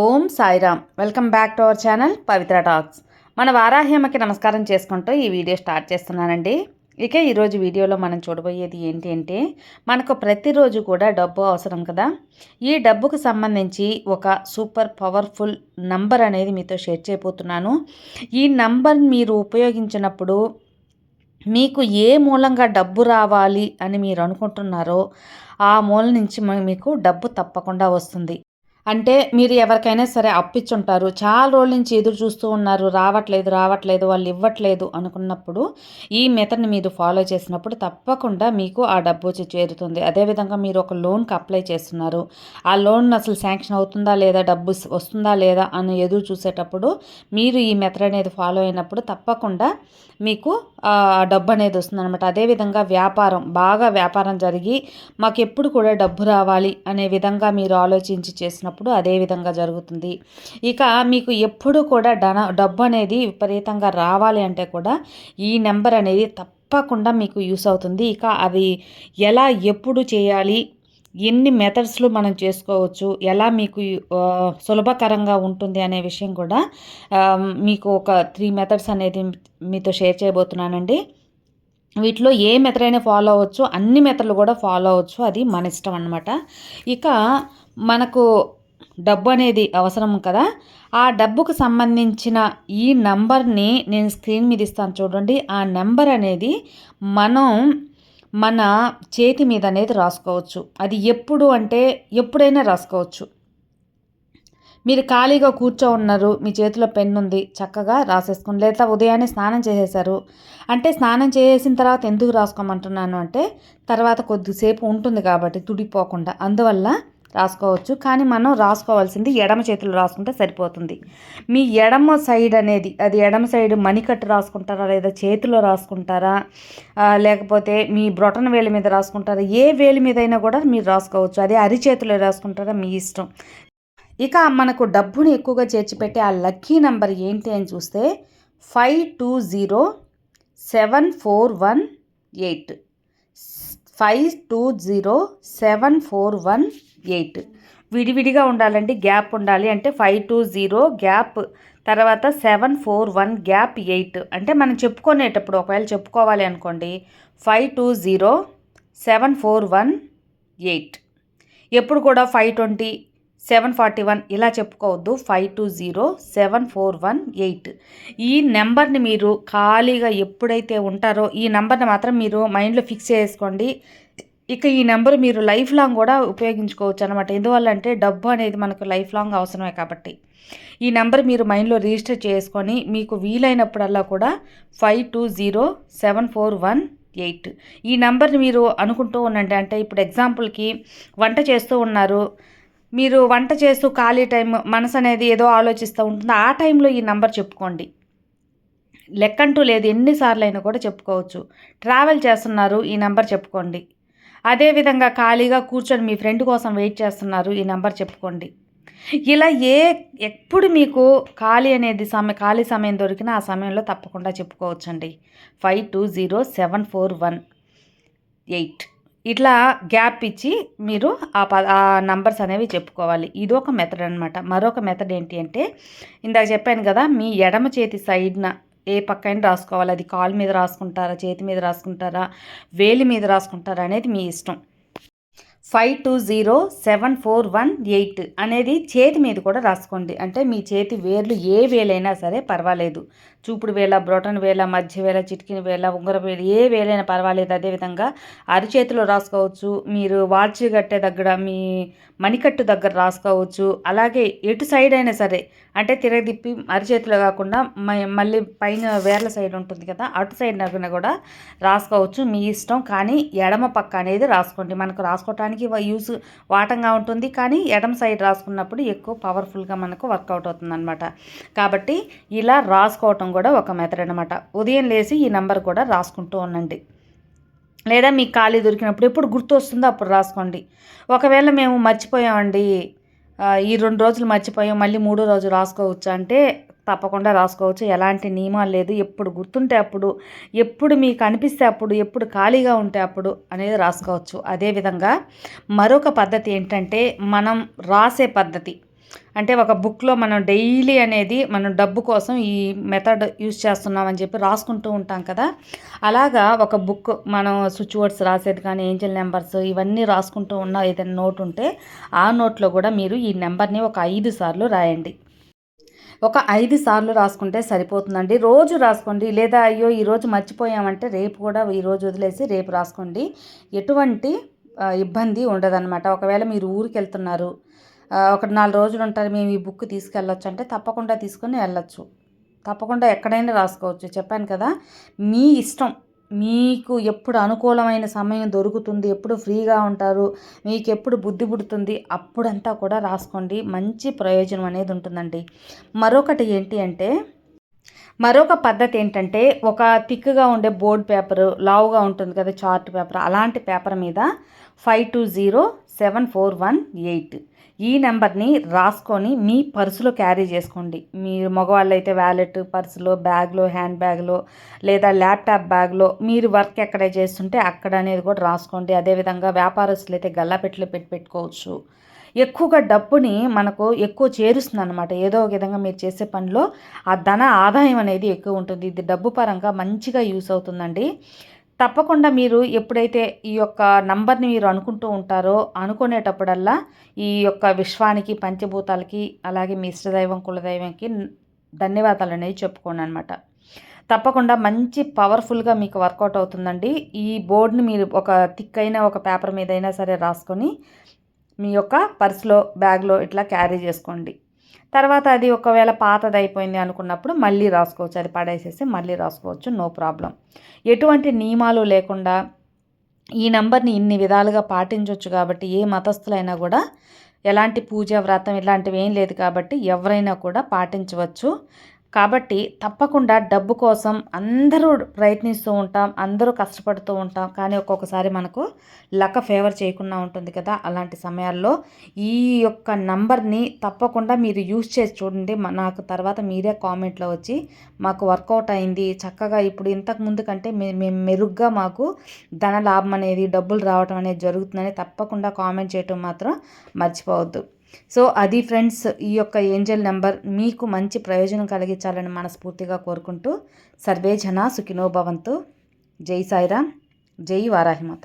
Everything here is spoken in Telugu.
Om Sairam. Welcome back to our channel Pavitra talks. మన వారాహ్యమకి నమస్కారం చేసుకుంటూ ఈ వీడియో స్టార్ట్ చేస్తున్నానండి. ఇక ఈరోజు వీడియోలో మనం చూడబోయేది ఏంటి అంటే మనకు ప్రతిరోజు కూడా డబ్బు అవసరం కదా? ఈ డబ్బుకు సంబంధించి ఒక సూపర్ పవర్ఫుల్ నంబర్ అనేది మీతో షేర్ చేయబోతున్నాను. ఈ నంబర్ మీరు ఉపయోగించినప్పుడు మీకు ఏ మూలంగా డబ్బు రావాలి అని మీరు అనుకుంటున్నారో ఆ మూల నుంచి మీకు డబ్బు తప్పకుండా వస్తుంది. అంటే మీరు ఎవరికైనా సరే అప్పిచ్చుంటారు. చాలా రోజుల నుంచి ఎదురు చూస్తూ ఉన్నారు. రావట్లేదు రావట్లేదు వాళ్ళు ఇవ్వట్లేదు అనుకున్నప్పుడు ఈ మెథడ్ని మీరు ఫాలో చేసినప్పుడు తప్పకుండా మీకు ఆ డబ్బు వచ్చి చేరుతుంది. అదేవిధంగా మీరు ఒక లోన్కి అప్లై చేస్తున్నారు. ఆ లోన్ అసలు శాంక్షన్ అవుతుందా లేదా డబ్బు వస్తుందా లేదా అని ఎదురు చూసేటప్పుడు మీరు ఈ మెథడ్ అనేది ఫాలో అయినప్పుడు తప్పకుండా మీకు డబ్బు అనేది వస్తుందన్నమాట. అదేవిధంగా వ్యాపారం బాగా వ్యాపారం జరిగి మాకు ఎప్పుడు కూడా డబ్బు రావాలి అనే విధంగా మీరు ఆలోచించి చేసినప్పుడు చేసినప్పుడు అదే విధంగా జరుగుతుంది. ఇక మీకు ఎప్పుడు కూడా డన డబ్బు అనేది విపరీతంగా రావాలి అంటే కూడా ఈ నెంబర్ అనేది తప్పకుండా మీకు యూస్ అవుతుంది. ఇక అవి ఎలా ఎప్పుడు చేయాలి ఎన్ని మెథడ్స్లో మనం చేసుకోవచ్చు ఎలా మీకు సులభకరంగా ఉంటుంది అనే విషయం కూడా మీకు ఒక త్రీ మెథడ్స్ అనేది మీతో షేర్ చేయబోతున్నానండి. వీటిలో ఏ మెథడ్ అయినా ఫాలో అవ్వచ్చు అన్ని మెథడ్లు కూడా ఫాలో అవ్వచ్చు. అది మన ఇష్టం అనమాట ఇక మనకు డబ్బు అనేది అవసరం కదా. ఆ డబ్బుకు సంబంధించిన ఈ నంబర్ని నేను స్క్రీన్ మీద ఇస్తాను చూడండి. ఆ నెంబర్ అనేది మనం మన చేతి మీద అనేది రాసుకోవచ్చు. అది ఎప్పుడు అంటే ఎప్పుడైనా రాసుకోవచ్చు. మీరు ఖాళీగా కూర్చో ఉన్నారు మీ చేతిలో పెన్ ఉంది చక్కగా రాసేసుకోండి లేదా ఉదయాన్నే స్నానం చేసేసారు అంటే స్నానం చేసిన తర్వాత ఎందుకు రాసుకోమంటున్నాను అంటే తర్వాత కొద్దిసేపు ఉంటుంది కాబట్టి తుడిపోకుండా. అందువల్ల రాసుకోవచ్చు. కానీ మనం రాసుకోవాల్సింది ఎడమ చేతిలో రాసుకుంటే సరిపోతుంది. మీ ఎడమ సైడ్ అనేది అది ఎడమ సైడ్ మణికట్టు రాసుకుంటారా లేదా చేతిలో రాసుకుంటారా? లేకపోతే మీ బ్రొటన వేలి మీద రాసుకుంటారా? ఏ వేలి మీద అయినా కూడా మీరు రాసుకోవచ్చు. అదే అరిచేతిలో రాసుకుంటారా? మీ ఇష్టం. ఇక మనకు డబ్బుని ఎక్కువగా చేర్చిపెట్టే ఆ లక్కీ నెంబర్ ఏంటి అని చూస్తే five two zero seven four one eight. Five two zero seven four one eight. విడివిడిగా ఉండాలండి గ్యాప్ ఉండాలి. అంటే ఫైవ్ టూ జీరో గ్యాప్. తర్వాత seven four one gap eight. అంటే మనం చెప్పుకునేటప్పుడు ఒకవేళ చెప్పుకోవాలి అనుకోండి five two zero seven four one eight. ఎప్పుడు కూడా five twenty seven forty one ఇలా చెప్పుకోవద్దు. Five two zero seven four one eight. ఈ నెంబర్ని మీరు ఖాళీగా ఎప్పుడైతే ఉంటారో ఈ నెంబర్ని మాత్రం మీరు మైండ్లో ఫిక్స్ చేసుకోండి. ఇక ఈ నెంబర్ మీరు లైఫ్ లాంగ్ కూడా ఉపయోగించుకోవచ్చు అనమాట ఎందువల్ల అంటే డబ్బు అనేది మనకు లైఫ్ లాంగ్ అవసరమే కాబట్టి. ఈ నెంబర్ మీరు మైండ్లో రిజిస్టర్ చేసుకొని మీకు వీలైనప్పుడల్లా కూడా five two zero seven four one eight. ఈ నెంబర్ని మీరు అనుకుంటూ ఉండండి. అంటే ఇప్పుడు ఎగ్జాంపుల్కి వంట చేస్తూ ఉన్నారు. మీరు వంట చేస్తూ ఖాళీ టైం మనసు అనేది ఏదో ఆలోచిస్తూ ఉంటుంది. ఆ టైంలో ఈ నెంబర్ చెప్పుకోండి. లెక్కంటూ లేదు. ఎన్నిసార్లు అయినా కూడా చెప్పుకోవచ్చు. ట్రావెల్ చేస్తున్నారు. ఈ నెంబర్ చెప్పుకోండి. అదేవిధంగా ఖాళీగా కూర్చొని మీ ఫ్రెండ్ కోసం వెయిట్ చేస్తున్నారు. ఈ నెంబర్ చెప్పుకోండి. ఇలా ఏ ఎప్పుడు మీకు ఖాళీ అనేది సమయం ఖాళీ సమయం దొరికినా ఆ సమయంలో తప్పకుండా చెప్పుకోవచ్చండి. Five two zero seven four one eight. ఇట్లా గ్యాప్ ఇచ్చి మీరు ఆ ప ఆ నంబర్స్ అనేవి చెప్పుకోవాలి. ఇది ఒక మెథడ్ అనమాట మరొక మెథడ్ ఏంటి అంటే ఇందాక చెప్పాను కదా మీ ఎడమ చేతి సైడ్న ఏ పక్కన రాసుకోవాలి? అది కాళ్ళ మీద రాసుకుంటారా? చేతి మీద రాసుకుంటారా? వేలి మీద రాసుకుంటారా అనేది మీ ఇష్టం. Five two zero seven four one eight అనేది చేతి మీద కూడా రాసుకోండి. అంటే మీ చేతి వేర్లు ఏ వేలైనా సరే పర్వాలేదు. చూపుడు వేళ బ్రోటన్ వేళ మధ్య వేళ చిటికిన వేళ ఉంగర వేళ ఏ వేలైనా పర్వాలేదు. అదేవిధంగా అరిచేతిలో రాసుకోవచ్చు మీరు వాచ్ కట్టే దగ్గర మీ మణికట్టు దగ్గర రాసుకోవచ్చు. అలాగే ఎటు సైడ్ అయినా సరే అంటే తిరగదిప్పి అరిచేతిలో కాకుండా మళ్ళీ పైన వేర్ల సైడ్ ఉంటుంది కదా అటు సైడ్ నగిన కూడా రాసుకోవచ్చు. మీ ఇష్టం కానీ ఎడమ పక్క అనేది రాసుకోండి. మనకు రాసుకోవటానికి యూస్ వాటంగా ఉంటుంది. కానీ ఎడమ సైడ్ రాసుకున్నప్పుడు ఎక్కువ పవర్ఫుల్గా మనకు వర్కౌట్ అవుతుంది అనమాట కాబట్టి ఇలా రాసుకోవటం కూడా ఒక మెథడ్ అనమాట ఉదయం లేచి ఈ నెంబర్ కూడా రాసుకుంటూ ఉండండి. లేదా మీకు ఖాళీ దొరికినప్పుడు ఎప్పుడు గుర్తు వస్తుందో అప్పుడు రాసుకోండి. ఒకవేళ మేము మర్చిపోయామండి ఈ రెండు రోజులు మర్చిపోయాం మళ్ళీ మూడో రోజు రాసుకోవచ్చు అంటే తప్పకుండా రాసుకోవచ్చు. ఎలాంటి నియమాలు లేదు. ఎప్పుడు గుర్తుంటే అప్పుడు ఎప్పుడు మీకు అనిపిస్తే అప్పుడు ఎప్పుడు ఖాళీగా ఉంటే అప్పుడు అనేది రాసుకోవచ్చు. అదేవిధంగా మరొక పద్ధతి ఏంటంటే మనం రాసే పద్ధతి. అంటే ఒక బుక్లో మనం డైలీ అనేది మనం డబ్బు కోసం ఈ మెథడ్ యూస్ చేస్తున్నామని చెప్పి రాసుకుంటూ ఉంటాం కదా. అలాగా ఒక బుక్ మనం స్విచ్ వర్డ్స్ రాసేది కానీ ఏంజల్ నెంబర్స్ ఇవన్నీ రాసుకుంటూ ఉన్న ఏదైనా నోట్ ఉంటే ఆ నోట్లో కూడా మీరు ఈ నెంబర్ని ఒక ఐదు సార్లు రాయండి. ఒక ఐదు సార్లు రాసుకుంటే సరిపోతుందండి. రోజు రాసుకోండి. లేదా అయ్యో ఈరోజు మర్చిపోయామంటే రేపు కూడా ఈరోజు వదిలేసి రేపు రాసుకోండి. ఎటువంటి ఇబ్బంది ఉండదన్నమాట. ఒకవేళ మీరు ఊరికి వెళ్తున్నారు ఒక నాలుగు రోజులు ఉంటారు. మేము ఈ బుక్ తీసుకెళ్ళొచ్చు అంటే తప్పకుండా తీసుకొని వెళ్ళొచ్చు. తప్పకుండా ఎక్కడైనా రాసుకోవచ్చు. చెప్పాను కదా మీ ఇష్టం. మీకు ఎప్పుడు అనుకూలమైన సమయం దొరుకుతుంది ఎప్పుడు ఫ్రీగా ఉంటారు మీకు ఎప్పుడు బుద్ధి పుడుతుంది అప్పుడంతా కూడా రాసుకోండి. మంచి ప్రయోజనం అనేది ఉంటుందండి. మరొకటి ఏంటి అంటే మరొక పద్ధతి ఏంటంటే ఒక థిక్గా ఉండే బోర్డ్ పేపర్ లావుగా ఉంటుంది కదా చార్ట్ పేపర్ అలాంటి పేపర్ మీద five two zero seven four one eight ఈ నెంబర్ని రాసుకొని మీ పర్సులో క్యారీ చేసుకోండి. మీరు మగవాళ్ళు అయితే వ్యాలెట్ పర్సులో బ్యాగ్లో హ్యాండ్ బ్యాగ్లో లేదా ల్యాప్టాప్ బ్యాగ్లో మీరు వర్క్ ఎక్కడ చేస్తుంటే అక్కడ అనేది కూడా రాసుకోండి. అదేవిధంగా వ్యాపారస్తులు అయితే గల్లాపెట్టలు పెట్టి పెట్టుకోవచ్చు. ఎక్కువగా డబ్బుని మనకు ఎక్కువ చేరుస్తుంది అనమాట ఏదో ఒక విధంగా మీరు చేసే పనిలో ఆ ధన ఆదాయం అనేది ఎక్కువ ఉంటుంది. ఇది డబ్బు పరంగా మంచిగా యూస్ అవుతుందండి. తప్పకుండా మీరు ఎప్పుడైతే ఈ యొక్క నంబర్ని మీరు అనుకుంటూ ఉంటారో అనుకునేటప్పుడల్లా ఈ యొక్క విశ్వానికి పంచభూతాలకి అలాగే మీ ఇష్టదైవం కులదైవంకి ధన్యవాదాలు అనేది చెప్పుకోండి అనమాట తప్పకుండా మంచి పవర్ఫుల్గా మీకు వర్కౌట్ అవుతుందండి. ఈ బోర్డుని మీరు ఒక థిక్ అయిన ఒక పేపర్ మీద అయినా సరే రాసుకొని మీ యొక్క పర్స్లో బ్యాగ్లో ఇట్లా క్యారీ చేసుకోండి. తర్వాత అది ఒకవేళ పాతది అయిపోయింది అనుకున్నప్పుడు మళ్ళీ రాసుకోవచ్చు. అది పడేసేసి మళ్ళీ రాసుకోవచ్చు. No problem. ఎటువంటి నియమాలు లేకుండా ఈ నెంబర్ని ఇన్ని విధాలుగా పాటించవచ్చు కాబట్టి ఏ మతస్థులైనా కూడా ఎలాంటి పూజ వ్రతం ఇలాంటివి ఏం లేదు కాబట్టి ఎవరైనా కూడా పాటించవచ్చు. కాబట్టి తప్పకుండా డబ్బు కోసం అందరూ ప్రయత్నిస్తూ ఉంటాం అందరూ కష్టపడుతూ ఉంటాం. కానీ ఒక్కొక్కసారి మనకు లక్క ఫేవర్ చేయకుండా ఉంటుంది కదా అలాంటి సమయాల్లో. ఈ యొక్క నంబర్ని తప్పకుండా మీరు యూజ్ చేసి చూడండి. నాకు తర్వాత మీరే కామెంట్లో వచ్చి మాకు వర్కౌట్ అయింది. చక్కగా ఇప్పుడు ఇంతకు ముందు కంటే మేము మెరుగ్గా మాకు ధన లాభం అనేది డబ్బులు రావడం అనేది జరుగుతుందని తప్పకుండా కామెంట్ చేయటం మాత్రం మర్చిపోవద్దు. సో అది ఫ్రెండ్స్ ఈ యొక్క ఏంజల్ నెంబర్ మీకు మంచి ప్రయోజనం కలిగించాలని మనస్ఫూర్తిగా కోరుకుంటూ సర్వే జన సుఖినోభవంతు జై సాయిరామ్ జై వారాహిమాత.